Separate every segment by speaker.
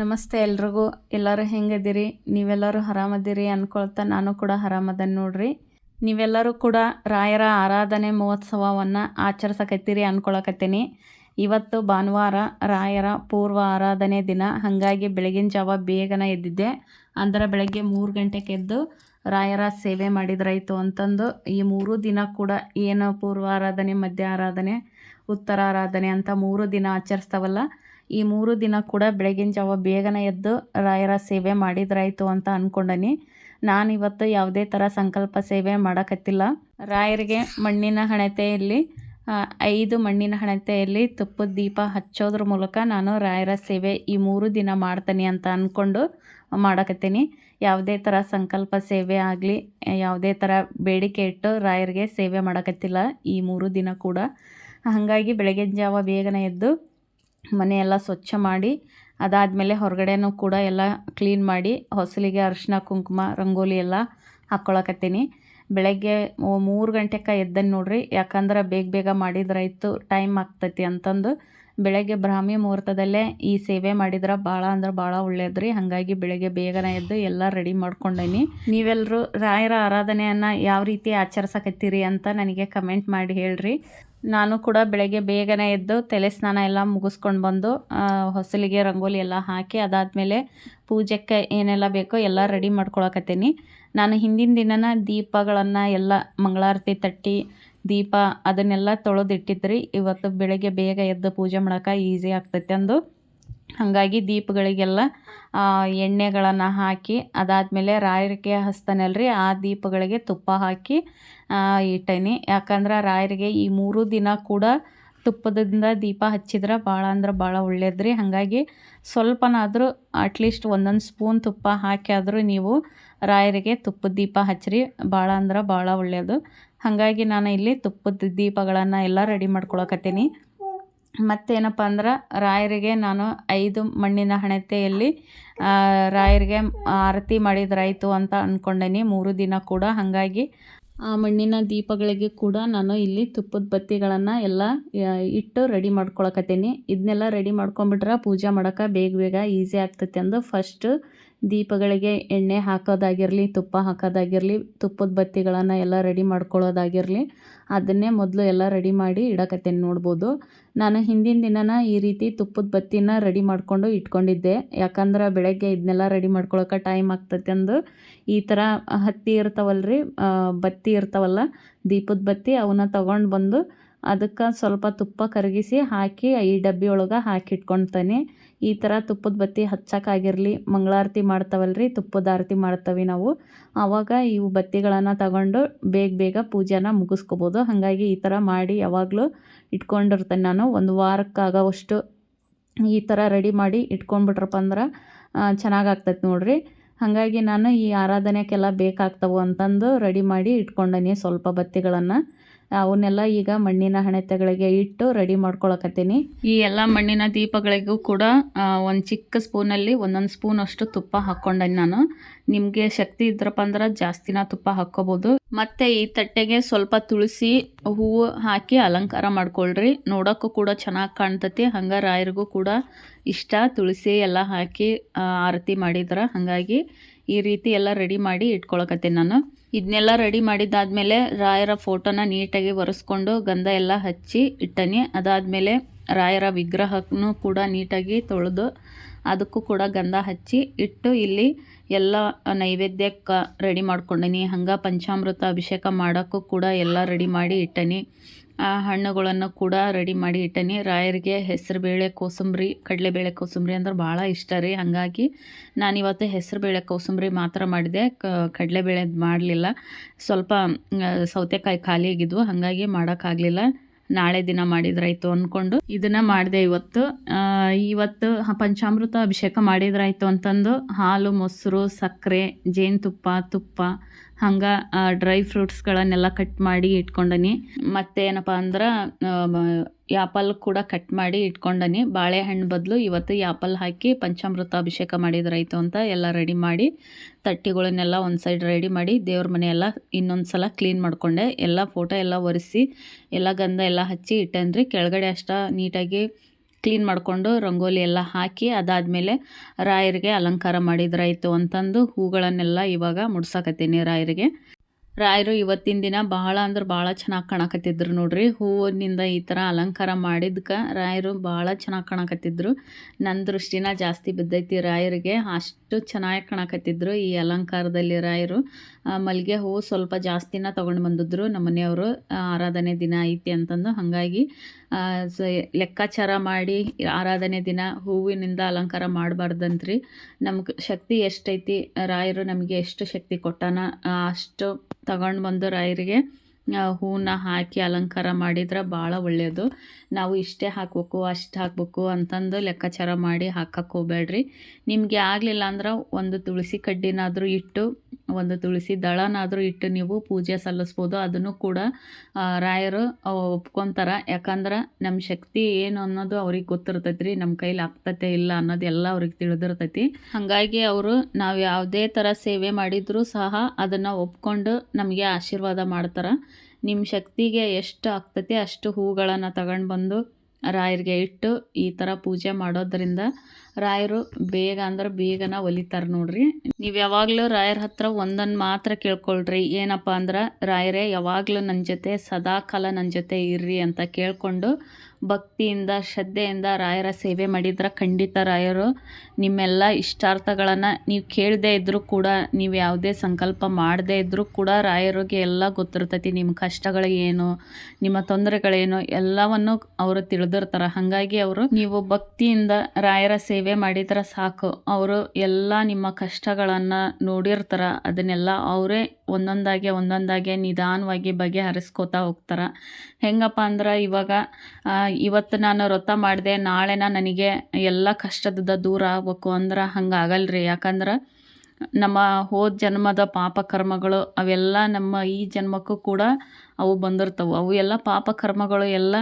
Speaker 1: ನಮಸ್ತೆ ಎಲ್ರಿಗೂ. ಎಲ್ಲರೂ ಹೆಂಗದಿರಿ? ನೀವೆಲ್ಲರೂ ಆರಾಮದಿರಿ ಅಂದ್ಕೊಳ್ತಾ ನಾನು ಕೂಡ ಆರಾಮದನ್ ನೋಡ್ರಿ. ನೀವೆಲ್ಲರೂ ಕೂಡ ರಾಯರ ಆರಾಧನೆ ಮಹೋತ್ಸವವನ್ನು ಆಚರಿಸಕತ್ತೀರಿ ಅಂದ್ಕೊಳಕತ್ತೀನಿ ಇವತ್ತು ಭಾನುವಾರ ರಾಯರ ಪೂರ್ವ ಆರಾಧನೆ ದಿನ. ಹಾಗಾಗಿ ಬೆಳಗಿನ ಜಾವ ಬೇಗನೆ ಎದ್ದಿದ್ದೆ. ಅಂದ್ರೆ ಬೆಳಗ್ಗೆ ಮೂರು ಗಂಟೆಗೆ ಎದ್ದು ರಾಯರ ಸೇವೆ ಮಾಡಿದ್ರಾಯಿತು ಅಂತಂದು ಈ ಮೂರು ದಿನ ಕೂಡ ಏನು ಪೂರ್ವ ಆರಾಧನೆ, ಮಧ್ಯ ಆರಾಧನೆ, ಉತ್ತರ ಆರಾಧನೆ ಅಂತ ಮೂರು ದಿನ ಆಚರಿಸ್ತಾವಲ್ಲ ಈ ಮೂರು ದಿನ ಕೂಡ ಬೆಳಗಿನ ಜಾವ ಬೇಗನೆ ಎದ್ದು ರಾಯರ ಸೇವೆ ಮಾಡಿದ್ರಾಯ್ತು ಅಂತ ಅಂದ್ಕೊಂಡನಿ ನಾನಿವತ್ತು ಯಾವುದೇ ಥರ ಸಂಕಲ್ಪ ಸೇವೆ ಮಾಡಕತ್ತಿಲ್ಲ. ರಾಯರಿಗೆ ಮಣ್ಣಿನ ಹಣತೆಯಲ್ಲಿ ಐದು ಮಣ್ಣಿನ ಹಣತೆಯಲ್ಲಿ ತುಪ್ಪದ ದೀಪ ಹಚ್ಚೋದ್ರ ಮೂಲಕ ನಾನು ರಾಯರ ಸೇವೆ ಈ ಮೂರು ದಿನ ಮಾಡ್ತೀನಿ ಅಂತ ಅಂದ್ಕೊಂಡು ಮಾಡಕತ್ತೀನಿ. ಯಾವುದೇ ಥರ ಸಂಕಲ್ಪ ಸೇವೆ ಆಗಲಿ, ಯಾವುದೇ ಥರ ಬೇಡಿಕೆ ಇಟ್ಟು ರಾಯರಿಗೆ ಸೇವೆ ಮಾಡಕತ್ತಿಲ್ಲ ಈ ಮೂರು ದಿನ ಕೂಡ. ಹಾಗಾಗಿ ಬೆಳಗಿನ ಜಾವ ಬೇಗನೆ ಎದ್ದು ಮನೆಯೆಲ್ಲ ಸ್ವಚ್ಛ ಮಾಡಿ, ಅದಾದಮೇಲೆ ಹೊರಗಡೆನೂ ಕೂಡ ಎಲ್ಲ ಕ್ಲೀನ್ ಮಾಡಿ, ಹೊಸಲಿಗೆ ಅರಿಶಿನ ಕುಂಕುಮ, ರಂಗೋಲಿ ಎಲ್ಲ ಹಾಕ್ಕೊಳಕತ್ತೀನಿ. ಬೆಳಗ್ಗೆ ಮೂರು ಗಂಟೆಗೆ ಎದ್ದನ್ನು ನೋಡ್ರಿ, ಯಾಕಂದ್ರೆ ಬೇಗ ಬೇಗ ಮಾಡಿದ್ರಾಯ್ತು ಟೈಮ್ ಆಗ್ತೈತಿ ಅಂತಂದು ಬೆಳಗ್ಗೆ ಬ್ರಾಹ್ಮಿ ಮುಹೂರ್ತದಲ್ಲೇ ಈ ಸೇವೆ ಮಾಡಿದ್ರೆ ಭಾಳ ಅಂದ್ರೆ ಭಾಳ ಒಳ್ಳೇದು ರೀ ಹಾಗಾಗಿ ಬೆಳಗ್ಗೆ ಬೇಗನೆ ಎದ್ದು ಎಲ್ಲ ರೆಡಿ ಮಾಡ್ಕೊಂಡೇನಿ. ನೀವೆಲ್ಲರೂ ರಾಯರ ಆರಾಧನೆಯನ್ನು ಯಾವ ರೀತಿ ಆಚರಿಸಕತ್ತೀರಿ ಅಂತ ನನಗೆ ಕಮೆಂಟ್ ಮಾಡಿ ಹೇಳ್ರಿ. ನಾನು ಕೂಡ ಬೆಳಗ್ಗೆ ಬೇಗನೆ ಎದ್ದು ತಲೆ ಸ್ನಾನ ಎಲ್ಲ ಮುಗಿಸ್ಕೊಂಡು ಬಂದು ಹೊಸಲಿಗೆ ರಂಗೋಲಿ ಎಲ್ಲ ಹಾಕಿ ಅದಾದಮೇಲೆ ಪೂಜೆಕ್ಕೆ ಏನೆಲ್ಲ ಬೇಕೋ ಎಲ್ಲ ರೆಡಿ ಮಾಡ್ಕೊಳಕತ್ತೀನಿ. ನಾನು ಹಿಂದಿನ ದಿನನ ದೀಪಗಳನ್ನು ಎಲ್ಲ ಮಂಗಳಾರತಿ ತಟ್ಟಿ, ದೀಪ ಅದನ್ನೆಲ್ಲ ತೊಳೆದಿಟ್ಟಿದ್ರಿ. ಇವತ್ತು ಬೆಳಗ್ಗೆ ಬೇಗ ಎದ್ದು ಪೂಜೆ ಮಾಡೋಕೆ ಈಸಿ ಆಗ್ತೈತೆ ಅಂದು ಹಾಗಾಗಿ ದೀಪಗಳಿಗೆಲ್ಲ ಎಣ್ಣೆಗಳನ್ನು ಹಾಕಿ, ಅದಾದಮೇಲೆ ರಾಯರಿಗೆ ಹಚ್ತಾನಲ್ರಿ ಆ ದೀಪಗಳಿಗೆ ತುಪ್ಪ ಹಾಕಿ ಇಟ್ಟೇನಿ. ಯಾಕಂದ್ರೆ ರಾಯರಿಗೆ ಈ ಮೂರು ದಿನ ಕೂಡ ತುಪ್ಪದಿಂದ ದೀಪ ಹಚ್ಚಿದ್ರೆ ಭಾಳ ಅಂದ್ರೆ ಭಾಳ ಒಳ್ಳೇದು ರೀ ಹಾಗಾಗಿ ಸ್ವಲ್ಪನಾದರೂ ಅಟ್ಲೀಸ್ಟ್ ಒಂದೊಂದು ಸ್ಪೂನ್ ತುಪ್ಪ ಹಾಕಿ ಆದರೂ ನೀವು ರಾಯರಿಗೆ ತುಪ್ಪದ ದೀಪ ಹಚ್ಚಿರಿ ಭಾಳ ಅಂದ್ರೆ ಭಾಳ ಒಳ್ಳೆಯದು ಹಾಗಾಗಿ ನಾನು ಇಲ್ಲಿ ತುಪ್ಪದ ದೀಪಗಳನ್ನು ಎಲ್ಲ ರೆಡಿ ಮಾಡ್ಕೊಳಕತ್ತೀನಿ. ಮತ್ತೇನಪ್ಪ ಅಂದ್ರೆ ರಾಯರಿಗೆ ನಾನು ಐದು ಮಣ್ಣಿನ ಹಣತೆಯಲ್ಲಿ ರಾಯರಿಗೆ ಆರತಿ ಮಾಡಿದ್ರಾಯ್ತು ಅಂತ ಅಂದ್ಕೊಂಡೇನಿ ಮೂರು ದಿನ ಕೂಡ ಹಾಗಾಗಿ ಆ ಮಣ್ಣಿನ ದೀಪಗಳಿಗೆ ಕೂಡ ನಾನು ಇಲ್ಲಿ ತುಪ್ಪದ ಬತ್ತಿಗಳನ್ನು ಎಲ್ಲ ಇಟ್ಟು ರೆಡಿ ಮಾಡ್ಕೊಳಕತ್ತೀನಿ. ಇದನ್ನೆಲ್ಲ ರೆಡಿ ಮಾಡ್ಕೊಂಬಿಟ್ರೆ ಪೂಜೆ ಮಾಡೋಕೆ ಬೇಗ ಬೇಗ ಈಸಿ ಆಗ್ತೈತೆ ಅಂದು ಫಸ್ಟ್ ದೀಪಗಳಿಗೆ ಎಣ್ಣೆ ಹಾಕೋದಾಗಿರಲಿ, ತುಪ್ಪ ಹಾಕೋದಾಗಿರಲಿ, ತುಪ್ಪದ ಬತ್ತಿಗಳನ್ನು ಎಲ್ಲ ರೆಡಿ ಮಾಡ್ಕೊಳ್ಳೋದಾಗಿರಲಿ, ಅದನ್ನೇ ಮೊದಲು ಎಲ್ಲ ರೆಡಿ ಮಾಡಿ ಇಡಕತ್ತೇನೆ ನೋಡ್ಬೋದು. ನಾನು ಹಿಂದಿನ ದಿನನ ಈ ರೀತಿ ತುಪ್ಪದ ಬತ್ತಿನ ರೆಡಿ ಮಾಡಿಕೊಂಡು ಇಟ್ಕೊಂಡಿದ್ದೆ. ಯಾಕಂದ್ರೆ ಬೆಳಗ್ಗೆ ಇದನ್ನೆಲ್ಲ ರೆಡಿ ಮಾಡ್ಕೊಳಕ್ಕೆ ಟೈಮ್ ಆಗ್ತೈತೆ ಅಂದು. ಈ ಥರ ಹತ್ತಿ ಇರ್ತಾವಲ್ರಿ ಬತ್ತಿ ಇರ್ತಾವಲ್ಲ, ದೀಪದ ಬತ್ತಿ ಅವನ್ನ ತೊಗೊಂಡು ಬಂದು ಅದಕ್ಕೆ ಸ್ವಲ್ಪ ತುಪ್ಪ ಕರಗಿಸಿ ಹಾಕಿ ಈ ಡಬ್ಬಿ ಒಳಗೆ ಹಾಕಿ ಇಟ್ಕೊಳ್ತಾನೆ ಈ ಥರ ತುಪ್ಪದ ಬತ್ತಿ ಹಚ್ಚೋಕ್ಕಾಗಿರಲಿ ಮಂಗಳಾರತಿ ಮಾಡ್ತಾವಲ್ರಿ, ತುಪ್ಪದ ಆರತಿ ಮಾಡ್ತವೆ ನಾವು. ಆವಾಗ ಇವು ಬತ್ತಿಗಳನ್ನು ತಗೊಂಡು ಬೇಗ ಬೇಗ ಪೂಜೆನ ಮುಗಿಸ್ಕೋಬೋದು. ಹಾಗಾಗಿ ಈ ಥರ ಮಾಡಿ ಯಾವಾಗಲೂ ಇಟ್ಕೊಂಡಿರ್ತೇನೆ ನಾನು. ಒಂದು ವಾರಕ್ಕಾಗೋವಷ್ಟು ಈ ಥರ ರೆಡಿ ಮಾಡಿ ಇಟ್ಕೊಂಡ್ಬಿಟ್ರಪ್ಪ ಅಂದ್ರೆ ಚೆನ್ನಾಗಾಗ್ತೈತೆ ನೋಡಿರಿ. ಹಾಗಾಗಿ ನಾನು ಈ ಆರಾಧನೆಗೆಲ್ಲ ಬೇಕಾಗ್ತವೆ ಅಂತಂದು ರೆಡಿ ಮಾಡಿ ಇಟ್ಕೊಂಡೀನಿ ಸ್ವಲ್ಪ ಬತ್ತಿಗಳನ್ನು. ಅವನ್ನೆಲ್ಲ ಈಗ ಮಣ್ಣಿನ ಹಣತೆಗಳಿಗೆ ಇಟ್ಟು ರೆಡಿ ಮಾಡ್ಕೊಳಕತ್ತೀನಿ. ಈ ಎಲ್ಲ ಮಣ್ಣಿನ ದೀಪಗಳಿಗೂ ಕೂಡ ಒಂದು ಚಿಕ್ಕ ಸ್ಪೂನಲ್ಲಿ ಒಂದೊಂದು ಸ್ಪೂನ್ ಅಷ್ಟು ತುಪ್ಪ ಹಾಕ್ಕೊಂಡೆ ನಾನು. ನಿಮಗೆ ಶಕ್ತಿ ಇದ್ರಪ್ಪ ಅಂದ್ರೆ ಜಾಸ್ತಿನ ತುಪ್ಪ ಹಾಕ್ಕೋಬೋದು. ಮತ್ತೆ ಈ ತಟ್ಟೆಗೆ ಸ್ವಲ್ಪ ತುಳಸಿ ಹೂವು ಹಾಕಿ ಅಲಂಕಾರ ಮಾಡ್ಕೊಳ್ರಿ. ನೋಡೋಕ್ಕೂ ಕೂಡ ಚೆನ್ನಾಗಿ ಕಾಣ್ತತಿ. ಹಂಗೆ ರಾಯರಿಗೂ ಕೂಡ ಇಷ್ಟ. ತುಳಸಿ ಎಲ್ಲ ಹಾಕಿ ಆರತಿ ಮಾಡಿದ್ರೆ ಹಾಗಾಗಿ ಈ ರೀತಿ ಎಲ್ಲ ರೆಡಿ ಮಾಡಿ ಇಟ್ಕೊಳಕತ್ತೀನಿ ನಾನು. ಇದನ್ನೆಲ್ಲ ರೆಡಿ ಮಾಡಿದ್ದಾದಮೇಲೆ ರಾಯರ ಫೋಟೋನ ನೀಟಾಗಿ ಒರೆಸ್ಕೊಂಡು ಗಂಧ ಎಲ್ಲ ಹಚ್ಚಿ ಇಟ್ಟನಿ. ಅದಾದಮೇಲೆ ರಾಯರ ವಿಗ್ರಹಕ್ಕೂ ಕೂಡ ನೀಟಾಗಿ ತೊಳೆದು ಅದಕ್ಕೂ ಕೂಡ ಗಂಧ ಹಚ್ಚಿ ಇಟ್ಟು ಇಲ್ಲಿ ಎಲ್ಲ ನೈವೇದ್ಯಕ್ಕೆ ರೆಡಿ ಮಾಡ್ಕೊಂಡಿನಿ. ಹಂಗೆ ಪಂಚಾಮೃತ ಅಭಿಷೇಕ ಮಾಡೋಕ್ಕೂ ಕೂಡ ಎಲ್ಲ ರೆಡಿ ಮಾಡಿ ಇಟ್ಟನಿ. ಆ ಹಣ್ಣುಗಳನ್ನು ಕೂಡ ರೆಡಿ ಮಾಡಿ ಇಟ್ಟೇನಿ. ರಾಯರಿಗೆ ಹೆಸರುಬೇಳೆ ಕೋಸಂಬರಿ, ಕಡಲೆಬೇಳೆ ಕೋಸಂಬರಿ ಅಂದ್ರೆ ಭಾಳ ಇಷ್ಟ ರೀ. ಹಾಗಾಗಿ ನಾನಿವತ್ತು ಹೆಸರುಬೇಳೆ ಕೋಸಂಬರಿ ಮಾತ್ರ ಮಾಡಿದೆ. ಕಡಲೆಬೇಳೆ ಮಾಡಲಿಲ್ಲ. ಸ್ವಲ್ಪ ಸೌತೆಕಾಯಿ ಖಾಲಿ ಆಗಿದ್ವು. ಹಾಗಾಗಿ ಮಾಡೋಕ್ಕಾಗಲಿಲ್ಲ ನಾಳೆ ದಿನ ಮಾಡಿದ್ರಾಯ್ತು ಅಂದ್ಕೊಂಡು ಇದನ್ನು ಮಾಡಿದೆ ಇವತ್ತು. ಇವತ್ತು ಪಂಚಾಮೃತ ಅಭಿಷೇಕ ಮಾಡಿದ್ರಾಯ್ತು ಅಂತಂದು ಹಾಲು, ಮೊಸರು, ಸಕ್ಕರೆ, ಜೇನುತುಪ್ಪ, ತುಪ್ಪ ಹಂಗೆ ಡ್ರೈ ಫ್ರೂಟ್ಸ್ಗಳನ್ನೆಲ್ಲ ಕಟ್ ಮಾಡಿ ಇಟ್ಕೊಂಡನಿ. ಮತ್ತೆ ಏನಪ್ಪ ಅಂದ್ರೆ ಯಾಪಲ್ ಕೂಡ ಕಟ್ ಮಾಡಿ ಇಟ್ಕೊಂಡನಿ. ಬಾಳೆಹಣ್ಣು ಬದಲು ಇವತ್ತು ಯಾಪಲ್ ಹಾಕಿ ಪಂಚಾಮೃತ ಅಭಿಷೇಕ ಮಾಡಿದ್ರಾಯ್ತು ಅಂತ ಎಲ್ಲ ರೆಡಿ ಮಾಡಿ, ತಟ್ಟಿಗಳನ್ನೆಲ್ಲ ಒಂದು ಸೈಡ್ ರೆಡಿ ಮಾಡಿ ದೇವ್ರ ಮನೆಯೆಲ್ಲ ಇನ್ನೊಂದು ಸಲ ಕ್ಲೀನ್ ಮಾಡಿಕೊಂಡೆ. ಎಲ್ಲ ಫೋಟೋ ಎಲ್ಲ ಒರೆಸಿ, ಎಲ್ಲ ಗಂಧ ಎಲ್ಲ ಹಚ್ಚಿ ಇಟ್ಟೇನ್ರಿ. ಕೆಳಗಡೆ ಅಷ್ಟ ನೀಟಾಗಿ ಕ್ಲೀನ್ ಮಾಡಿಕೊಂಡು ರಂಗೋಲಿ ಎಲ್ಲ ಹಾಕಿ ಅದಾದಮೇಲೆ ರಾಯರಿಗೆ ಅಲಂಕಾರ ಮಾಡಿದ್ರಾಯಿತು ಅಂತಂದು ಹೂಗಳನ್ನೆಲ್ಲ ಇವಾಗ ಮುಡ್ಸಕತ್ತೀನಿ ರಾಯರಿಗೆ. ರಾಯರು ಇವತ್ತಿನ ದಿನ ಭಾಳ ಅಂದ್ರೆ ಭಾಳ ಚೆನ್ನಾಗಿ ಕಾಣಕತ್ತಿದ್ರು ನೋಡ್ರಿ. ಹೂವಿನಿಂದ ಈ ಥರ ಅಲಂಕಾರ ಮಾಡಿದ್ಕ ರಾಯರು ಭಾಳ ಚೆನ್ನಾಗಿ ಕಾಣಕತ್ತಿದ್ರು. ನನ್ನ ದೃಷ್ಟಿನ ಜಾಸ್ತಿ ಬಿದ್ದೈತಿ ರಾಯರಿಗೆ. ಅಷ್ಟು ಚೆನ್ನಾಗಿ ಕಾಣಕತ್ತಿದ್ರು ಈ ಅಲಂಕಾರದಲ್ಲಿ ರಾಯರು. ಮಲ್ಲಿಗೆ ಹೂವು ಸ್ವಲ್ಪ ಜಾಸ್ತಿನ ತೊಗೊಂಡು ಬಂದಿದ್ರು ನಮ್ಮ ಮನೆಯವರು ಆರಾಧನೆ ದಿನ ಐತಿ ಅಂತಂದು ಹಾಗಾಗಿ ಲೆಕ್ಕಾಚಾರ ಮಾಡಿ ಆರಾಧನೆ ದಿನ ಹೂವಿನಿಂದ ಅಲಂಕಾರ ಮಾಡಬಾರ್ದಂತ್ರಿ. ನಮ್ಗೆ ಶಕ್ತಿ ಎಷ್ಟೈತಿ, ರಾಯರು ನಮಗೆ ಎಷ್ಟು ಶಕ್ತಿ ಕೊಟ್ಟಾನ ಅಷ್ಟು ತಗೊಂಡು ಬಂದು ರಾಯರಿಗೆ. ಹೂವನ್ನ ಹಾಕಿ ಅಲಂಕಾರ ಮಾಡಿದ್ರೆ ಭಾಳ ಒಳ್ಳೆಯದು ನಾವು ಇಷ್ಟೇ ಹಾಕ್ಬೇಕು, ಅಷ್ಟು ಹಾಕ್ಬೇಕು ಅಂತಂದು ಲೆಕ್ಕಾಚಾರ ಮಾಡಿ ಹಾಕಕ್ಕೆ ಹೋಗ್ಬೇಡ್ರಿ. ನಿಮಗೆ ಆಗಲಿಲ್ಲ ಅಂದ್ರೆ ಒಂದು ತುಳಸಿ ಕಡ್ಡಿನಾದರೂ ಇಟ್ಟು, ಒಂದು ತುಳಸಿ ದಳನಾದರೂ ಇಟ್ಟು ನೀವು ಪೂಜೆ ಸಲ್ಲಿಸ್ಬೋದು. ಅದನ್ನು ಕೂಡ ರಾಯರು ಒಪ್ಕೊತಾರೆ. ಯಾಕಂದ್ರೆ ನಮ್ಮ ಶಕ್ತಿ ಏನು ಅನ್ನೋದು ಅವ್ರಿಗೆ ಗೊತ್ತಿರ್ತೈತೆ ರೀ ನಮ್ಮ ಕೈಲಿ ಆಗ್ತತೆ ಇಲ್ಲ ಅನ್ನೋದೆಲ್ಲ ಅವ್ರಿಗೆ ತಿಳಿದಿರ್ತೈತಿ. ಹಾಗಾಗಿ ಅವರು ನಾವು ಯಾವುದೇ ಥರ ಸೇವೆ ಮಾಡಿದರೂ ಸಹ ಅದನ್ನು ಒಪ್ಕೊಂಡು ನಮಗೆ ಆಶೀರ್ವಾದ ಮಾಡ್ತಾರೆ. ನಿಮ್ಮ ಶಕ್ತಿಗೆ ಎಷ್ಟು ಆಗ್ತೈತಿ ಅಷ್ಟು ಹೂಗಳನ್ನು ತಗೊಂಡು ಬಂದು ರಾಯರಿಗೆ ಇಟ್ಟು ಈ ಥರ ಪೂಜೆ ಮಾಡೋದ್ರಿಂದ ರಾಯರು ಬೇಗ ಅಂದ್ರೆ ಬೇಗನ ಒಲಿತಾರೆ ನೋಡ್ರಿ. ನೀವು ಯಾವಾಗಲೂ ರಾಯರ ಹತ್ರ ಒಂದನ್ನು ಮಾತ್ರ ಕೇಳ್ಕೊಳ್ರಿ. ಏನಪ್ಪ ಅಂದ್ರೆ ರಾಯರೇ ಯಾವಾಗಲೂ ನನ್ನ ಜೊತೆ ಸದಾಕಾಲ ನನ್ನ ಜೊತೆ ಇರ್ರಿ ಅಂತ ಕೇಳಿಕೊಂಡು ಭಕ್ತಿಯಿಂದ, ಶ್ರದ್ಧೆಯಿಂದ ರಾಯರ ಸೇವೆ ಮಾಡಿದ್ರೆ ಖಂಡಿತ ರಾಯರು ನಿಮ್ಮೆಲ್ಲ ಇಷ್ಟಾರ್ಥಗಳನ್ನು ನೀವು ಕೇಳದೇ ಇದ್ದರೂ ಕೂಡ, ನೀವು ಯಾವುದೇ ಸಂಕಲ್ಪ ಮಾಡದೇ ಇದ್ದರೂ ಕೂಡ ರಾಯರಿಗೆ ಎಲ್ಲ ಗೊತ್ತಿರ್ತೈತಿ ನಿಮ್ಮ ಕಷ್ಟಗಳು ಏನು, ನಿಮ್ಮ ತೊಂದರೆಗಳೇನು, ಎಲ್ಲವನ್ನು ಅವರು ತಿಳಿದಿರ್ತಾರೆ. ಹಾಗಾಗಿ ಅವರು ನೀವು ಭಕ್ತಿಯಿಂದ ರಾಯರ ಸೇವೆ ಮಾಡಿದ್ರೆ ಸಾಕು. ಅವರು ಎಲ್ಲ ನಿಮ್ಮ ಕಷ್ಟಗಳನ್ನು ನೋಡಿರ್ತಾರೆ. ಅದನ್ನೆಲ್ಲ ಅವರೇ ಒಂದೊಂದಾಗೆ ಒಂದೊಂದಾಗೆ ನಿಧಾನವಾಗಿ ಬಗೆಹರಿಸ್ಕೋತಾ ಹೋಗ್ತಾರೆ. ಹೆಂಗಪ್ಪ ಅಂದ್ರೆ ಇವಾಗ ಇವತ್ತು ನಾನು ವ್ರತ ಮಾಡಿದೆ, ನಾಳೆನ ನನಗೆ ಎಲ್ಲ ಕಷ್ಟದಿಂದ ದೂರ ಆಗ್ಬೇಕು ಅಂದ್ರೆ ಹಂಗೆ ಆಗಲ್ರಿ ಯಾಕಂದ್ರೆ ನಮ್ಮ ಹೋದ ಜನ್ಮದ ಪಾಪ ಕರ್ಮಗಳು ಅವೆಲ್ಲ ನಮ್ಮ ಈ ಜನ್ಮಕ್ಕೂ ಕೂಡ ಅವು ಬಂದಿರ್ತವೆ. ಅವು ಎಲ್ಲ ಪಾಪ ಕರ್ಮಗಳು ಎಲ್ಲ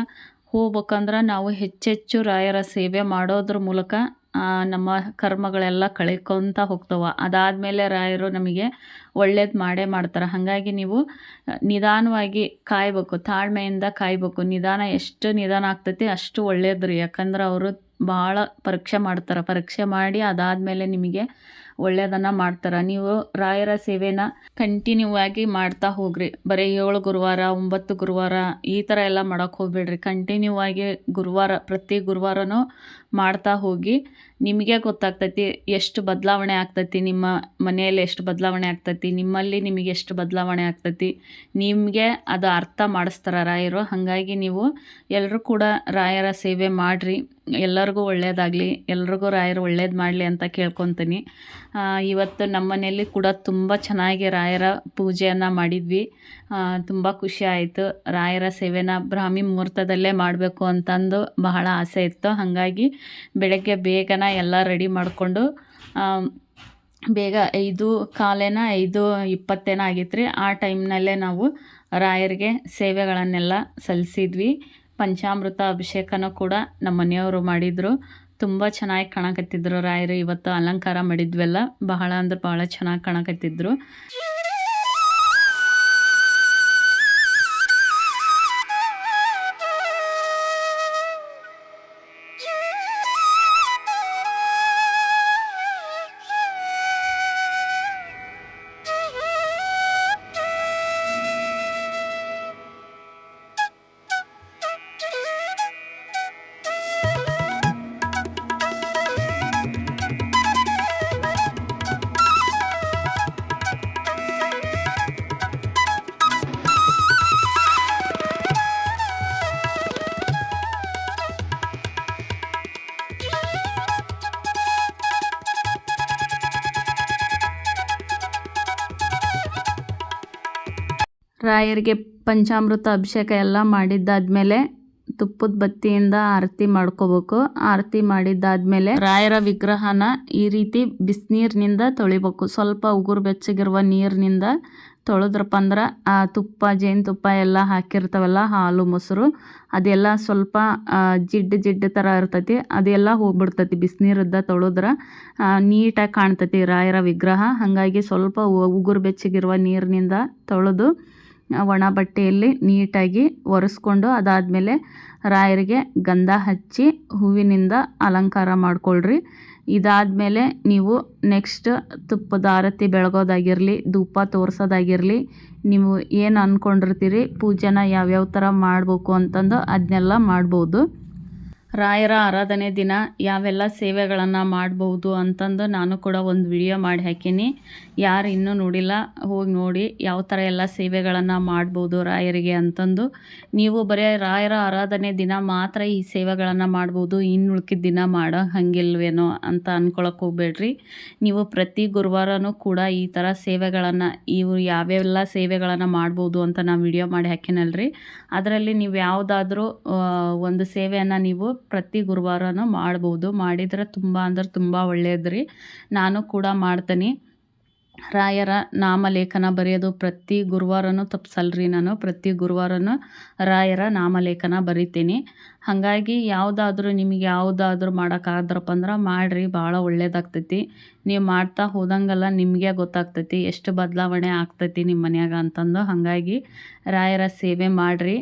Speaker 1: ಹೋಗ್ಬೇಕಂದ್ರೆ ನಾವು ಹೆಚ್ಚೆಚ್ಚು ರಾಯರ ಸೇವೆ ಮಾಡೋದ್ರ ಮೂಲಕ ನಮ್ಮ ಕರ್ಮಗಳೆಲ್ಲ ಕಳ್ಕೊತ ಹೋಗ್ತವೆ. ಅದಾದಮೇಲೆ ರಾಯರು ನಮಗೆ ಒಳ್ಳೇದು ಮಾಡೇ ಮಾಡ್ತಾರೆ. ಹಾಗಾಗಿ ನೀವು ನಿಧಾನವಾಗಿ ಕಾಯಬೇಕು. ತಾಳ್ಮೆಯಿಂದ ಕಾಯಬೇಕು. ನಿಧಾನ ಎಷ್ಟು ನಿಧಾನ ಆಗ್ತೈತಿ ಅಷ್ಟು ಒಳ್ಳೇದು ರೀ ಯಾಕಂದ್ರೆ ಅವರು ಭಾಳ ಪರೀಕ್ಷೆ ಮಾಡ್ತಾರೆ. ಪರೀಕ್ಷೆ ಮಾಡಿ ಅದಾದಮೇಲೆ ನಿಮಗೆ ಒಳ್ಳೆಯದನ್ನು ಮಾಡ್ತಾರೆ. ನೀವು ರಾಯರ ಸೇವೆನ ಕಂಟಿನ್ಯೂ ಆಗಿ ಮಾಡ್ತಾ ಹೋಗ್ರಿ. ಬರೀ ಏಳು ಗುರುವಾರ, ಒಂಬತ್ತು ಗುರುವಾರ ಈ ಥರ ಎಲ್ಲ ಮಾಡೋಕ್ಕೆ ಹೋಗ್ಬೇಡ್ರಿ. ಕಂಟಿನ್ಯೂ ಆಗಿ ಗುರುವಾರ, ಪ್ರತಿ ಗುರುವಾರನೂ ಮಾಡ್ತಾ ಹೋಗಿ ನಿಮಗೆ ಗೊತ್ತಾಗ್ತೈತಿ ಎಷ್ಟು ಬದಲಾವಣೆ ಆಗ್ತೈತಿ. ನಿಮ್ಮ ಮನೆಯಲ್ಲಿ ಎಷ್ಟು ಬದಲಾವಣೆ ಆಗ್ತೈತಿ. ನಿಮ್ಮಲ್ಲಿ ನಿಮಗೆ ಎಷ್ಟು ಬದಲಾವಣೆ ಆಗ್ತೈತಿ. ನಿಮಗೆ ಅದು ಅರ್ಥ ಮಾಡಿಸ್ತಾರೆ ರಾಯರು. ಹಾಗಾಗಿ ನೀವು ಎಲ್ಲರೂ ಕೂಡ ರಾಯರ ಸೇವೆ ಮಾಡಿರಿ. ಎಲ್ಲರಿಗೂ ಒಳ್ಳೆಯದಾಗಲಿ ಎಲ್ರಿಗೂ ರಾಯರು ಒಳ್ಳೇದು ಮಾಡಲಿ ಅಂತ ಕೇಳ್ಕೊತೀನಿ. ಇವತ್ತು ನಮ್ಮ ಮನೆಯಲ್ಲಿ ಕೂಡ ತುಂಬ ಚೆನ್ನಾಗಿ ರಾಯರ ಪೂಜೆಯನ್ನು ಮಾಡಿದ್ವಿ. ತುಂಬ ಖುಷಿ ಆಯಿತು. ರಾಯರ ಸೇವೆನ ಬ್ರಾಹ್ಮಿ ಮುಹೂರ್ತದಲ್ಲೇ ಮಾಡಬೇಕು ಅಂತಂದು ಬಹಳ ಆಸೆ ಇತ್ತು. ಹಾಗಾಗಿ ಬೆಳಗ್ಗೆ ಬೇಗನೆ ಎಲ್ಲ ರೆಡಿ ಮಾಡಿಕೊಂಡು ಬೇಗ ಐದು, ಕಾಲೇನ ಐದು ಇಪ್ಪತ್ತೇನ ಆಗಿತ್ತು ರೀ ಆ ಟೈಮ್ನಲ್ಲೇ ನಾವು ರಾಯರಿಗೆ ಸೇವೆಗಳನ್ನೆಲ್ಲ ಸಲ್ಲಿಸಿದ್ವಿ. ಪಂಚಾಮೃತ ಅಭಿಷೇಕನೂ ಕೂಡ ನಮ್ಮ ಮನೆಯವರು ಮಾಡಿದರು. ತುಂಬ ಚೆನ್ನಾಗಿ ಕಾಣಕತ್ತಿದ್ರು ರಾಯರು. ಇವತ್ತು ಅಲಂಕಾರ ಮಾಡಿದ್ವೆಲ್ಲ. ಬಹಳ ಅಂದ್ರೆ ಬಹಳ ಚೆನ್ನಾಗಿ ಕಾಣಕತ್ತಿದ್ರು. ರಾಯರಿಗೆ ಪಂಚಾಮೃತ ಅಭಿಷೇಕ ಎಲ್ಲ ಮಾಡಿದ್ದಾದ್ಮೇಲೆ ತುಪ್ಪದ ಬತ್ತಿಯಿಂದ ಆರತಿ ಮಾಡ್ಕೋಬೇಕು. ಆರತಿ ಮಾಡಿದ್ದಾದ್ಮೇಲೆ ರಾಯರ ವಿಗ್ರಹನ ಈ ರೀತಿ ಬಿಸಿನೀರಿನಿಂದ ತೊಳಿಬೇಕು. ಸ್ವಲ್ಪ ಉಗುರು ಬೆಚ್ಚಗಿರುವ ನೀರಿನಿಂದ ತೊಳೆದ್ರಪ್ಪ ಅಂದ್ರೆ ಆ ತುಪ್ಪ ಜೇನುತುಪ್ಪ ಎಲ್ಲ ಹಾಕಿರ್ತಾವಲ್ಲ, ಹಾಲು, ಮೊಸರು, ಅದೆಲ್ಲ ಸ್ವಲ್ಪ ಜಿಡ್ಡು ಜಿಡ್ಡು ಥರ ಇರ್ತೈತಿ. ಅದೆಲ್ಲ ಹೋಗ್ಬಿಡ್ತೈತಿ ಬಿಸಿನೀರಿದ್ದ ತೊಳೆದ್ರೆ. ನೀಟಾಗಿ ಕಾಣ್ತೈತಿ ರಾಯರ ವಿಗ್ರಹ. ಹಾಗಾಗಿ ಸ್ವಲ್ಪ ಉಗುರು ಬೆಚ್ಚಗಿರುವ ನೀರಿನಿಂದ ತೊಳೆದು ಒಣ ಬಟ್ಟೆಯಲ್ಲಿ ನೀಟಾಗಿ ಒರೆಸ್ಕೊಂಡು ಅದಾದಮೇಲೆ ರಾಯರಿಗೆ ಗಂಧ ಹಚ್ಚಿ ಹೂವಿನಿಂದ ಅಲಂಕಾರ ಮಾಡ್ಕೊಳ್ರಿ. ಇದಾದಮೇಲೆ ನೀವು ನೆಕ್ಸ್ಟ್ ತುಪ್ಪದ ಆರತಿ ಬೆಳಗೋದಾಗಿರಲಿ, ಧೂಪ ತೋರಿಸೋದಾಗಿರಲಿ, ನೀವು ಏನು ಅಂದ್ಕೊಂಡಿರ್ತೀರಿ ಪೂಜೆನ ಯಾವ್ಯಾವ ಥರ ಮಾಡಬೇಕು ಅಂತಂದು ಅದನ್ನೆಲ್ಲ ಮಾಡ್ಬೋದು. ರಾಯರ ಆರಾಧನೆ ದಿನ, ಯಾವೆಲ್ಲ ಸೇವೆಗಳನ್ನು ಮಾಡ್ಬೋದು ಅಂತಂದು ನಾನು ಕೂಡ ಒಂದು ವಿಡಿಯೋ ಮಾಡಿ ಹಾಕೀನಿ. ಯಾರು ಇನ್ನೂ ನೋಡಿಲ್ಲ, ಹೋಗಿ ನೋಡಿ ಯಾವ ಥರ ಎಲ್ಲ ಸೇವೆಗಳನ್ನು ಮಾಡ್ಬೋದು ರಾಯರಿಗೆ ಅಂತಂದು. ನೀವು ಬರೀ ರಾಯರ ಆರಾಧನೆ ದಿನ ಮಾತ್ರ ಈ ಸೇವೆಗಳನ್ನು ಮಾಡ್ಬೋದು ಇನ್ನು ಉಳ್ಕಿದ ದಿನ ಮಾಡೋ ಹಂಗಿಲ್ವೇನೋ ಅಂತ ಅಂದ್ಕೊಳಕ್ಕೆ ಹೋಗ್ಬೇಡ್ರಿ. ನೀವು ಪ್ರತಿ ಗುರುವಾರನೂ ಕೂಡ ಈ ಥರ ಸೇವೆಗಳನ್ನು ಇವು ಯಾವೆಲ್ಲ ಸೇವೆಗಳನ್ನು ಮಾಡ್ಬೋದು ಅಂತ ನಾನು ವಿಡಿಯೋ ಮಾಡಿ ಹಾಕಿನಲ್ರಿ. ಅದರಲ್ಲಿ ನೀವು ಯಾವುದಾದ್ರೂ ಒಂದು ಸೇವೆಯನ್ನು ನೀವು ಪ್ರತಿ ಗುರುವಾರನೂ ಮಾಡ್ಬೋದು. ಮಾಡಿದರೆ ತುಂಬ ಅಂದ್ರೆ ತುಂಬ ಒಳ್ಳೆಯದು ರೀ. ನಾನು ಕೂಡ ಮಾಡ್ತೀನಿ. ರಾಯರ ನಾಮಲೇಖನ ಬರೆಯೋದು ಪ್ರತಿ ಗುರುವಾರನೂ ತಪ್ಪಿಸಲ್ರಿ ನಾನು. ಪ್ರತಿ ಗುರುವಾರನೂ ರಾಯರ ನಾಮಲೇಖನ ಬರಿತೀನಿ. ಹಾಗಾಗಿ ಯಾವುದಾದ್ರೂ ನಿಮಗೆ ಯಾವುದಾದ್ರೂ ಮಾಡೋಕ್ಕಾದ್ರಪ್ಪ ಅಂದ್ರೆ ಮಾಡಿರಿ. ಭಾಳ ಒಳ್ಳೇದಾಗ್ತೈತಿ. ನೀವು ಮಾಡ್ತಾ ಹೋದಂಗೆಲ್ಲ ನಿಮಗೆ ಗೊತ್ತಾಗ್ತೈತಿ, ಎಷ್ಟು ಬದಲಾವಣೆ ಆಗ್ತೈತಿ ನಿಮ್ಮ ಮನ್ಯಾಗ ಅಂತಂದು. ಹಾಗಾಗಿ ರಾಯರ ಸೇವೆ ಮಾಡಿರಿ.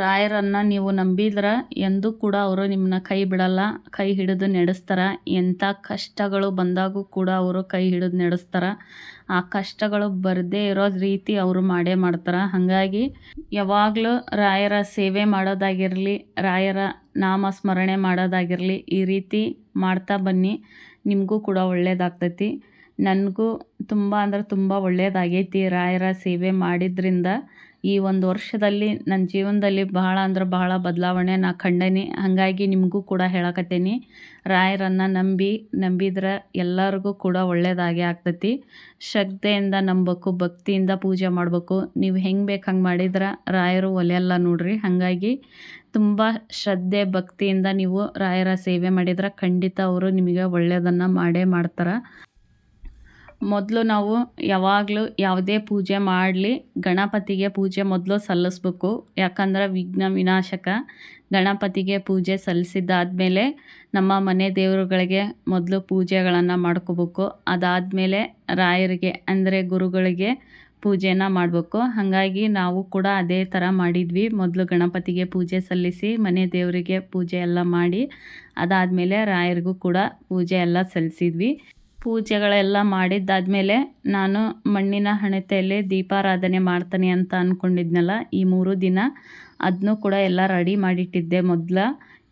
Speaker 1: ರಾಯರನ್ನು ನೀವು ನಂಬಿದ್ರೆ ಎಂದೂ ಕೂಡ ಅವರು ನಿಮ್ಮನ್ನ ಕೈ ಬಿಡಲ್ಲ, ಕೈ ಹಿಡಿದು ನಡೆಸ್ತಾರೆ. ಎಂಥ ಕಷ್ಟಗಳು ಬಂದಾಗೂ ಕೂಡ ಅವರು ಕೈ ಹಿಡಿದು ನಡೆಸ್ತಾರೆ. ಆ ಕಷ್ಟಗಳು ಬರದೇ ಇರೋ ರೀತಿ ಅವರು ಮಾಡೇ ಮಾಡ್ತಾರೆ. ಹಾಗಾಗಿ ಯಾವಾಗಲೂ ರಾಯರ ಸೇವೆ ಮಾಡೋದಾಗಿರಲಿ, ರಾಯರ ನಾಮ ಸ್ಮರಣೆ ಮಾಡೋದಾಗಿರಲಿ ಈ ರೀತಿ ಮಾಡ್ತಾ ಬನ್ನಿ. ನಿಮಗೂ ಕೂಡ ಒಳ್ಳೆಯದಾಗ್ತೈತಿ ನನಗೂ ತುಂಬ ಅಂದ್ರೆ ತುಂಬ ಒಳ್ಳೆಯದಾಗೈತಿ ರಾಯರ ಸೇವೆ ಮಾಡಿದ್ರಿಂದ ಈ ಒಂದು ವರ್ಷದಲ್ಲಿ ನನ್ನ ಜೀವನದಲ್ಲಿ ಬಹಳ ಅಂದ್ರೆ ಬಹಳ ಬದಲಾವಣೆ ನಾ ಕಂಡೇನಿ. ಹಾಗಾಗಿ ನಿಮಗೂ ಕೂಡ ಹೇಳಕತ್ತೀನಿ. ರಾಯರನ್ನು ನಂಬಿ, ನಂಬಿದ್ರೆ ಎಲ್ಲರಿಗೂ ಕೂಡ ಒಳ್ಳೆಯದಾಗೆ ಆಗ್ತೈತಿ. ಶ್ರದ್ಧೆಯಿಂದ ನಂಬಬೇಕು ಭಕ್ತಿಯಿಂದ ಪೂಜೆ ಮಾಡಬೇಕು. ನೀವು ಹೆಂಗೆ ಬೇಕು ಹಂಗೆ ಮಾಡಿದ್ರೆ ರಾಯರು ಒಲೆಯಲ್ಲ ನೋಡ್ರಿ. ಹಾಗಾಗಿ ತುಂಬ ಶ್ರದ್ಧೆ, ಭಕ್ತಿಯಿಂದ ನೀವು ರಾಯರ ಸೇವೆ ಮಾಡಿದ್ರೆ ಖಂಡಿತ ಅವರು ನಿಮಗೆ ಒಳ್ಳೆಯದನ್ನು ಮಾಡೇ ಮಾಡ್ತಾರೆ. ಮೊದಲು ನಾವು ಯಾವಾಗಲೂ ಯಾವುದೇ ಪೂಜೆ ಮಾಡಲಿ, ಗಣಪತಿಗೆ ಪೂಜೆ ಮೊದಲು ಸಲ್ಲಿಸ್ಬೇಕು. ಯಾಕಂದ್ರೆ ವಿಘ್ನ ವಿನಾಶಕ ಗಣಪತಿಗೆ ಪೂಜೆ ಸಲ್ಲಿಸಿದ್ದಾದಮೇಲೆ ನಮ್ಮ ಮನೆ ದೇವರುಗಳಿಗೆ ಮೊದಲು ಪೂಜೆಗಳನ್ನು ಮಾಡ್ಕೋಬೇಕು. ಅದಾದಮೇಲೆ ರಾಯರಿಗೆ ಅಂದರೆ ಗುರುಗಳಿಗೆ ಪೂಜೆನ ಮಾಡಬೇಕು. ಹಾಗಾಗಿ ನಾವು ಕೂಡ ಅದೇ ಥರ ಮಾಡಿದ್ವಿ. ಮೊದಲು ಗಣಪತಿಗೆ ಪೂಜೆ ಸಲ್ಲಿಸಿ ಮನೆ ದೇವರಿಗೆ ಪೂಜೆ ಎಲ್ಲ ಮಾಡಿ, ಅದಾದಮೇಲೆ ರಾಯರಿಗೂ ಕೂಡ ಪೂಜೆ ಎಲ್ಲ ಸಲ್ಲಿಸಿದ್ವಿ. ಪೂಜೆಗಳೆಲ್ಲ ಮಾಡಿದ್ದಾದಮೇಲೆ ನಾನು ಮಣ್ಣಿನ ಹಣತೆಯಲ್ಲಿ ದೀಪಾರಾಧನೆ ಮಾಡ್ತೀನಿ ಅಂತ ಅಂದ್ಕೊಂಡಿದ್ನಲ್ಲ ಈ ಮೂರು ದಿನ ಅದನ್ನೂ ಕೂಡ ಎಲ್ಲ ರೆಡಿ ಮಾಡಿಟ್ಟಿದ್ದೆ ಮೊದಲು.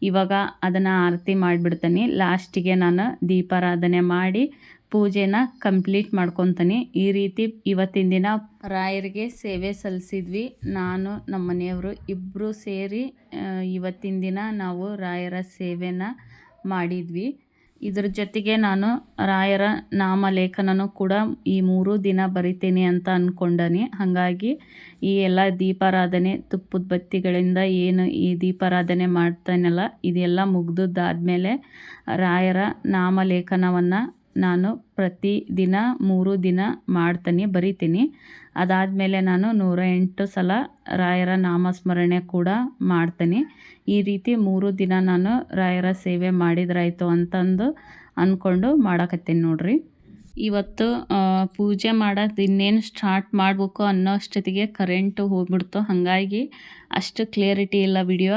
Speaker 1: ಇವಾಗ ಅದನ್ನು ಆರತಿ ಮಾಡಿಬಿಡ್ತೀನಿ. ಲಾಸ್ಟಿಗೆ ನಾನು ದೀಪಾರಾಧನೆ ಮಾಡಿ ಪೂಜೆನ ಕಂಪ್ಲೀಟ್ ಮಾಡ್ಕೊತೀನಿ. ಈ ರೀತಿ ಇವತ್ತಿನ ದಿನ ರಾಯರಿಗೆ ಸೇವೆ ಸಲ್ಲಿಸಿದ್ವಿ. ನಾನು, ನಮ್ಮ ಮನೆಯವರು ಇಬ್ಬರು ಸೇರಿ ಇವತ್ತಿನ ದಿನ ನಾವು ರಾಯರ ಸೇವೆನ ಮಾಡಿದ್ವಿ. ಇದ್ರ ಜೊತೆಗೆ ನಾನು ರಾಯರ ನಾಮಲೇಖನನೂ ಕೂಡ ಈ ಮೂರು ದಿನ ಬರಿತೀನಿ ಅಂತ ಅಂದ್ಕೊಂಡನಿ ಹಾಗಾಗಿ ಈ ಎಲ್ಲ ದೀಪಾರಾಧನೆ ತುಪ್ಪದ ಬತ್ತಿಗಳಿಂದ ಏನು ಈ ದೀಪಾರಾಧನೆ ಮಾಡ್ತಾನಲ್ಲ, ಇದೆಲ್ಲ ಮುಗ್ದದ್ದಾದಮೇಲೆ ರಾಯರ ನಾಮಲೇಖನವನ್ನು ನಾನು ಪ್ರತಿ ದಿನ ಮೂರು ದಿನ ಮಾಡ್ತೀನಿ, ಬರಿತೀನಿ. ಅದಾದಮೇಲೆ ನಾನು ನೂರ ಎಂಟು ಸಲ ರಾಯರ ನಾಮಸ್ಮರಣೆ ಕೂಡ ಮಾಡ್ತೀನಿ. ಈ ರೀತಿ ಮೂರು ದಿನ ನಾನು ರಾಯರ ಸೇವೆ ಮಾಡಿದ್ರಾಯ್ತು ಅಂತಂದು ಅಂದ್ಕೊಂಡು ಮಾಡಕತ್ತೀನಿ ನೋಡ್ರಿ. ಇವತ್ತು ಪೂಜೆ ಮಾಡೋದು ಇನ್ನೇನು ಸ್ಟಾರ್ಟ್ ಮಾಡಬೇಕು ಅನ್ನೋ ಅಷ್ಟೊತ್ತಿಗೆ ಕರೆಂಟು ಹೋಗ್ಬಿಡ್ತು. ಹಾಗಾಗಿ ಅಷ್ಟು ಕ್ಲಿಯರಿಟಿ ಇಲ್ಲ ವಿಡಿಯೋ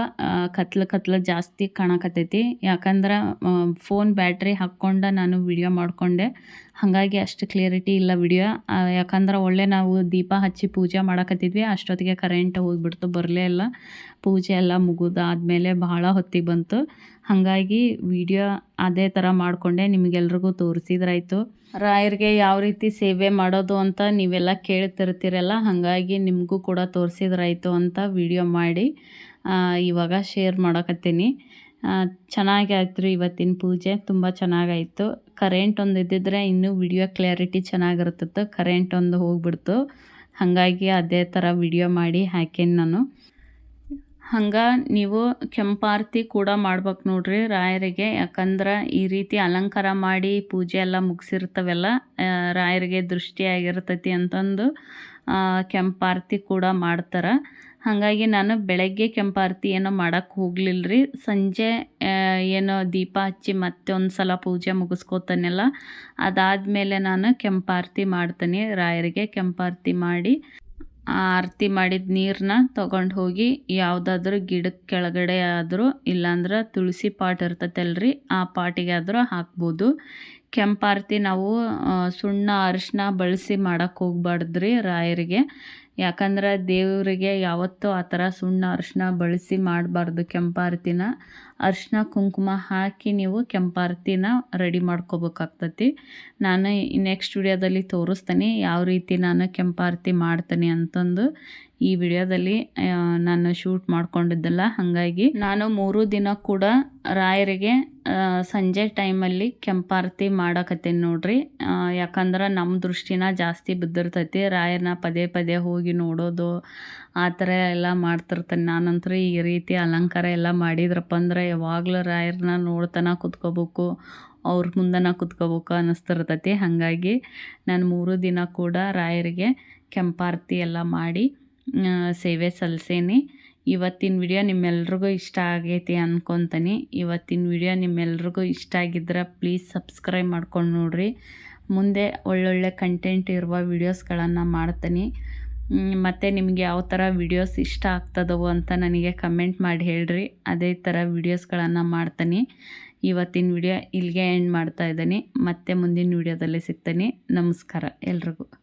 Speaker 1: ಕತ್ಲ ಕತ್ಲ ಜಾಸ್ತಿ ಕಾಣಕತ್ತೈತಿ. ಯಾಕಂದ್ರೆ ಫೋನ್ ಬ್ಯಾಟ್ರಿ ಹಾಕ್ಕೊಂಡು ನಾನು ವಿಡಿಯೋ ಮಾಡಿಕೊಂಡೆ. ಹಾಗಾಗಿ ಅಷ್ಟು ಕ್ಲಿಯರಿಟಿ ಇಲ್ಲ ವಿಡಿಯೋ ಯಾಕಂದ್ರೆ ಒಳ್ಳೆ ನಾವು ದೀಪ ಹಚ್ಚಿ ಪೂಜೆ ಮಾಡಕತ್ತಿದ್ವಿ. ಅಷ್ಟೊತ್ತಿಗೆ ಕರೆಂಟ್ ಹೋಗ್ಬಿಡ್ತು, ಬರಲೇ ಇಲ್ಲ. ಪೂಜೆ ಎಲ್ಲ ಮುಗಿದಾದ್ಮೇಲೆ ಬಹಳ ಹೊತ್ತಿಗೆ ಬಂತು. ಹಾಗಾಗಿ ವಿಡಿಯೋ ಅದೇ ಥರ ಮಾಡಿಕೊಂಡೆ. ನಿಮಗೆಲ್ರಿಗೂ ತೋರಿಸಿದ್ರಾಯ್ತು. ರಾಯರಿಗೆ ಯಾವ ರೀತಿ ಸೇವೆ ಮಾಡೋದು ಅಂತ ನೀವೆಲ್ಲ ಕೇಳ್ತಿರ್ತೀರಲ್ಲ, ಹಾಗಾಗಿ ನಿಮಗೂ ಕೂಡ ತೋರಿಸಿದ್ರಾಯ್ತು ಅಂತ ವಿಡಿಯೋ ಮಾಡಿ ಇವಾಗ ಶೇರ್ ಮಾಡಕತ್ತೀನಿ. ಚೆನ್ನಾಗಿ ಆಯ್ತು ಇವತ್ತಿನ ಪೂಜೆ, ತುಂಬ ಚೆನ್ನಾಗಾಯಿತು. ಕರೆಂಟ್ ಒಂದು ಇದ್ದಿದ್ರೆ ಇನ್ನೂ ವಿಡಿಯೋ ಕ್ಲಾರಿಟಿ ಚೆನ್ನಾಗಿರ್ತಿತ್ತು ಕರೆಂಟ್ ಒಂದು ಹೋಗ್ಬಿಡ್ತು. ಹಾಗಾಗಿ ಅದೇ ಥರ ವಿಡಿಯೋ ಮಾಡಿ ಹಾಕೇನಿ ನಾನು. ಹಂಗೆ ನೀವು ಕೆಂಪಾರತಿ ಕೂಡ ಮಾಡ್ಬೇಕು ನೋಡ್ರಿ ರಾಯರಿಗೆ. ಯಾಕಂದ್ರೆ ಈ ರೀತಿ ಅಲಂಕಾರ ಮಾಡಿ ಪೂಜೆ ಎಲ್ಲ ಮುಗಿಸಿರ್ತವೆಲ್ಲ ರಾಯರಿಗೆ ದೃಷ್ಟಿಯಾಗಿರ್ತೈತಿ ಅಂತಂದು ಕೆಂಪಾರತಿ ಕೂಡ ಮಾಡ್ತಾರೆ. ಹಾಗಾಗಿ ನಾನು ಬೆಳಗ್ಗೆ ಕೆಂಪಾರತಿ ಏನೋ ಮಾಡೋಕ್ಕೆ ಹೋಗಲಿಲ್ಲ ರೀ ಸಂಜೆ ಏನೋ ದೀಪ ಹಚ್ಚಿ ಮತ್ತೆ ಒಂದು ಸಲ ಪೂಜೆ ಮುಗಿಸ್ಕೋತಾನೆಲ್ಲ, ಅದಾದಮೇಲೆ ನಾನು ಕೆಂಪಾರತಿ ಮಾಡ್ತೀನಿ. ರಾಯರಿಗೆ ಕೆಂಪಾರತಿ ಮಾಡಿ ಆರತಿ ಮಾಡಿದ ನೀರನ್ನ ತೊಗೊಂಡು ಹೋಗಿ ಯಾವುದಾದ್ರೂ ಗಿಡದ ಕೆಳಗಡೆ ಆದರೂ, ಇಲ್ಲಾಂದ್ರೆ ತುಳಸಿ ಪಾಟ್ ಇರ್ತೈತಲ್ರಿ, ಆ ಪಾಟಿಗೆ ಆದರೂ ಹಾಕ್ಬೋದು. ಕೆಂಪಾರತಿ ನಾವು ಸುಣ್ಣ ಅರಿಶಿನ ಬಳಸಿ ಮಾಡಕ್ಕೆ ಹೋಗ್ಬಾರ್ದ್ರಿ ರಾಯರಿಗೆ. ಯಾಕಂದ್ರೆ ದೇವರಿಗೆ ಯಾವತ್ತೂ ಆ ಥರ ಸುಣ್ಣ ಅರಿಶಿನ ಬಳಸಿ ಮಾಡಬಾರ್ದು ಕೆಂಪಾರತಿನ. ಅರಿಶಿನ ಕುಂಕುಮ ಹಾಕಿ ನೀವು ಕೆಂಪಾರತಿನ ರೆಡಿ ಮಾಡ್ಕೋಬೇಕಾಗ್ತತಿ. ನಾನು ನೆಕ್ಸ್ಟ್ ವಿಡಿಯೋದಲ್ಲಿ ತೋರಿಸ್ತೀನಿ ಯಾವ ರೀತಿ ನಾನು ಕೆಂಪಾರತಿ ಮಾಡ್ತೀನಿ ಅಂತಂದು. ಈ ವಿಡಿಯೋದಲ್ಲಿ ನಾನು ಶೂಟ್ ಮಾಡ್ಕೊಂಡಿದ್ದಲ್ಲ. ಹಾಗಾಗಿ ನಾನು ಮೂರು ದಿನ ಕೂಡ ರಾಯರಿಗೆ ಸಂಜೆ ಟೈಮಲ್ಲಿ ಕೆಂಪಾರತಿ ಮಾಡಕತ್ತೀನಿ ನೋಡ್ರಿ. ಯಾಕಂದ್ರೆ ನಮ್ಮ ದೃಷ್ಟಿನ ಜಾಸ್ತಿ ಬಿದ್ದಿರ್ತೈತಿ. ರಾಯರನ್ನ ಪದೇ ಪದೇ ಹೋಗಿ ನೋಡೋದು ಆ ಥರ ಎಲ್ಲ ಮಾಡ್ತಿರ್ತೀನಿ. ನಾನಂತೂ ಈ ರೀತಿ ಅಲಂಕಾರ ಎಲ್ಲ ಮಾಡಿದ್ರಪ್ಪ ಅಂದ್ರೆ ಯಾವಾಗಲೂ ರಾಯರನ್ನ ನೋಡ್ತಾನ ಕುತ್ಕೋಬೇಕು, ಅವ್ರ ಮುಂದನ ಕುತ್ಕೋಬೇಕು ಅನ್ನಿಸ್ತಿರ್ತೈತಿ. ಹಾಗಾಗಿ ನಾನು ಮೂರು ದಿನ ಕೂಡ ರಾಯರಿಗೆ ಕೆಂಪಾರತಿ ಎಲ್ಲ ಮಾಡಿ ಸೇವೆ ಸಲ್ಲಿಸೇನಿ. ಇವತ್ತಿನ ವಿಡಿಯೋ ನಿಮ್ಮೆಲ್ರಿಗೂ ಇಷ್ಟ ಆಗೈತಿ ಅಂದ್ಕೊತೀನಿ ಇವತ್ತಿನ ವಿಡಿಯೋ ನಿಮ್ಮೆಲ್ರಿಗೂ ಇಷ್ಟ ಆಗಿದ್ರೆ ಪ್ಲೀಸ್ ಸಬ್ಸ್ಕ್ರೈಬ್ ಮಾಡ್ಕೊಂಡು ನೋಡಿರಿ. ಮುಂದೆ ಒಳ್ಳೊಳ್ಳೆ ಕಂಟೆಂಟ್ ಇರುವ ವಿಡಿಯೋಸ್ಗಳನ್ನು ಮಾಡ್ತೀನಿ. ಮತ್ತು ನಿಮಗೆ ಯಾವ ಥರ ವಿಡಿಯೋಸ್ ಇಷ್ಟ ಆಗ್ತದವು ಅಂತ ನನಗೆ ಕಮೆಂಟ್ ಮಾಡಿ ಹೇಳ್ರಿ. ಅದೇ ಥರ ವಿಡಿಯೋಸ್ಗಳನ್ನು ಮಾಡ್ತೀನಿ. ಇವತ್ತಿನ ವಿಡಿಯೋ ಇಲ್ಲಿಗೆ ಎಂಡ್ ಮಾಡ್ತಾ ಇದ್ದೀನಿ. ಮತ್ತೆ ಮುಂದಿನ ವಿಡಿಯೋದಲ್ಲಿ ಸಿಗ್ತೀನಿ. ನಮಸ್ಕಾರ ಎಲ್ರಿಗೂ.